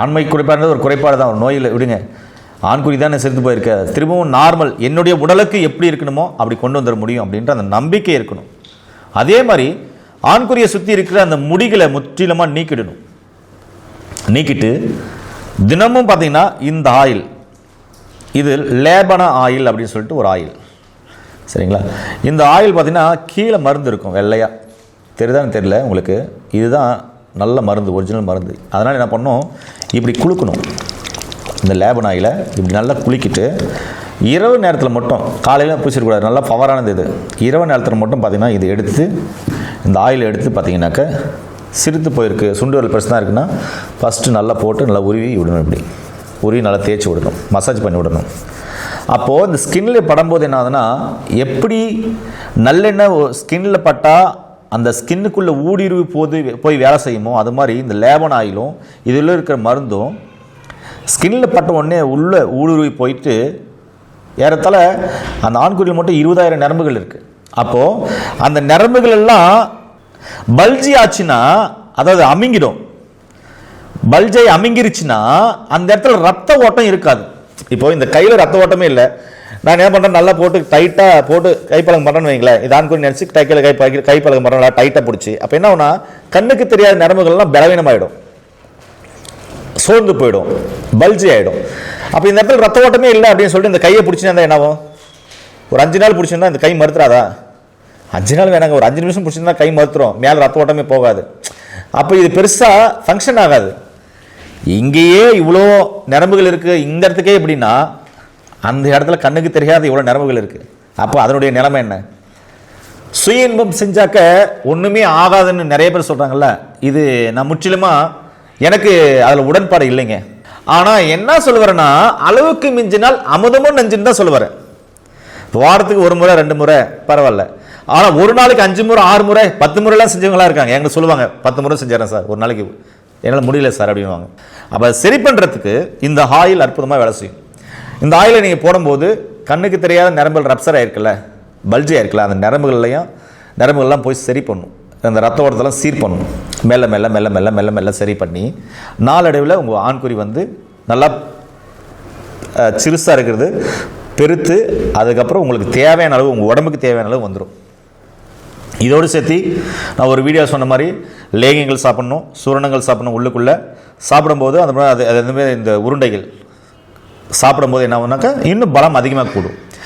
ஆண்மை குறைபாடுன்றது ஒரு குறைபாடு தான் ஒரு நோயில் விடுங்க. ஆண்குறி தானே செத்து போயிருக்க. திரும்பவும் நார்மல் என்னுடைய உடலுக்கு எப்படி இருக்கணுமோ அப்படி கொண்டு வந்துட முடியும் அப்படின்ற அந்த நம்பிக்கை இருக்கணும். அதே மாதிரி ஆண்குறியை சுற்றி இருக்கிற அந்த முடிகளை முற்றிலுமாக நீக்கிடணும். நீக்கிட்டு தினமும் பார்த்தீங்கன்னா இந்த ஆயில் இது லேபனா ஆயில் அப்படின்னு சொல்லிட்டு ஒரு ஆயில். சரிங்களா? இந்த ஆயில் பார்த்தீங்கன்னா கீழே மருந்து இருக்கும் வெள்ளையாக தெரியுதான்னு தெரியல உங்களுக்கு. இதுதான் நல்ல மருந்து ஒரிஜினல் மருந்து. அதனால் என்ன பண்ணோம் இப்படி குளுக்கணும் இந்த லேபன் ஆயிலை இப்படி நல்லா குளிக்கிட்டு இரவு நேரத்தில் மட்டும் காலையில் பூசிடக்கூடாது நல்லா பவரானது இது. இரவு நேரத்தில் மட்டும் பார்த்தீங்கன்னா இது எடுத்து இந்த ஆயில் எடுத்து பார்த்தீங்கன்னாக்க சிரித்து போயிருக்கு. சுண்டு வரல் பிரச்சனை இருக்குன்னா ஃபஸ்ட்டு நல்லா போட்டு நல்லா உருவி விடணும் இப்படி. உருவி நல்லா தேய்ச்சி விடணும். மசாஜ் பண்ணி விடணும். அப்போது இந்த ஸ்கின்னில் படும்போது என்ன ஆகுதுன்னா எப்படி நல்லெண்ணெய் ஸ்கின்னில் பட்டால் அந்த ஸ்கின்னுக்குள்ளே ஊடுருவி போது போய் வேலை செய்யுமோ அது மாதிரி இந்த லேபன் ஆயிலும் இதில் இருக்கிற மருந்தும் ஸ்கின்னில் பட்ட உடனே உள்ளே ஊடுருவி போயிட்டு ஏறத்தால அந்த ஆண்குறியில் மட்டும் இருபதாயிரம் நரம்புகள் இருக்குது அப்போது அந்த நரம்புகள் எல்லாம் பல்ஜி ஆச்சுன்னா அதாவது அமிங்கிடும். பல்ஜை அமிங்கிருச்சுன்னா அந்த இடத்துல ரத்த ஓட்டம் இருக்காது. இப்போ இந்த கையில் ரத்த ஓட்டமே இல்லை. நான் என்ன பண்ணுறேன் நல்லா போட்டு டைட்டாக போட்டு கைப்பழகம் பண்ணுறேன்னு வைங்களேன். இதான் கூட நினச்சி டைக்கில் கை பழகி- கைப்பழகம் பண்ணுறேன் டைட்டாக பிடிச்சி. அப்போ என்ன ஆகுனா கண்ணுக்கு தெரியாத நரம்புகள்லாம் பலவீனமாயிடும். சோர்ந்து போயிடும். பல்ஜி ஆகிடும் அப்போ இந்த இடத்துல ரத்த ஓட்டமே இல்லை அப்படின்னு சொல்லிட்டு இந்த கையை பிடிச்சிருந்தா என்ன ஆகும்? ஒரு அஞ்சு நாள் பிடிச்சிருந்தா இந்த கை மறுத்துறாதா? அஞ்சு நாள் வேணாங்க. ஒரு அஞ்சு நிமிஷம் பிடிச்சிருந்தா கை மறுத்துரும். மேலே ரத்த ஓட்டமே போகாது. அப்போ இது பெருசாக ஃபங்க்ஷன் ஆகாது. இங்கேயே இவ்வளோ நரம்புகள் இருக்குது இந்த இடத்துக்கே எப்படின்னா அந்த இடத்துல கண்ணுக்கு தெரியாத இவ்வளோ நரம்புகள் இருக்குது அப்போ அதனுடைய நிலைமை என்ன? சுய இன்பம் செஞ்சாக்க ஒன்றுமே ஆகாதுன்னு நிறைய பேர் சொல்கிறாங்கல்ல இது நான் முற்றிலுமாக எனக்கு அதில் உடன்பாடு இல்லைங்க. ஆனால் என்ன சொல்லுவாருன்னா அளவுக்கு மிஞ்சினால் அமுதமும் நஞ்சுன்னு தான் சொல்லுவார். வாரத்துக்கு ஒரு முறை ரெண்டு முறை பரவாயில்ல. ஆனால் ஒரு நாளைக்கு அஞ்சு முறை ஆறு முறை பத்து முறைலாம் செஞ்சவங்களா இருக்காங்க. எங்களுக்கு சொல்லுவாங்க பத்து முறை செஞ்சிடறேன் சார் ஒரு நாளைக்கு. என்னால் முடியல சார் அப்படின்வாங்க அப்போ சரி பண்ணுறதுக்கு இந்த ஆயில் அற்புதமாக வேலை செய்யும். இந்த ஆயிலை நீங்கள் போடும்போது கண்ணுக்கு தெரியாத நரம்புகள் ரப்சர் ஆயிருக்குல்ல பல்ஜி ஆயிருக்குல்ல அந்த நரம்புகள்லையும் நரம்புகள்லாம் போய் சரி பண்ணும். அந்த ரத்த ஓட்டத்தெல்லாம் சீர் பண்ணும். மெல்ல மெல்ல மெல்ல மெல்ல மெல்ல மெல்ல சரி பண்ணி நாளடைவில் உங்கள் ஆண்குறி வந்து நல்லா சிறுசாக இருக்கிறது பெருத்து அதுக்கப்புறம் உங்களுக்கு தேவையான அளவு உங்கள் உடம்புக்கு தேவையான அளவு வந்துடும் இதோடு சேர்த்து நான் ஒரு வீடியோ சொன்ன மாதிரி லேகியங்கள் சாப்பிட்ணும் சூரணங்கள் சாப்பிட்ணும் உள்ளுக்குள்ளே. சாப்பிடும்போது அந்த மாதிரி அது அது இந்த உருண்டைகள் சாப்பிடும்போது என்ன ஆகுனாக்கா இன்னும் பலம் அதிகமாக கூடும்.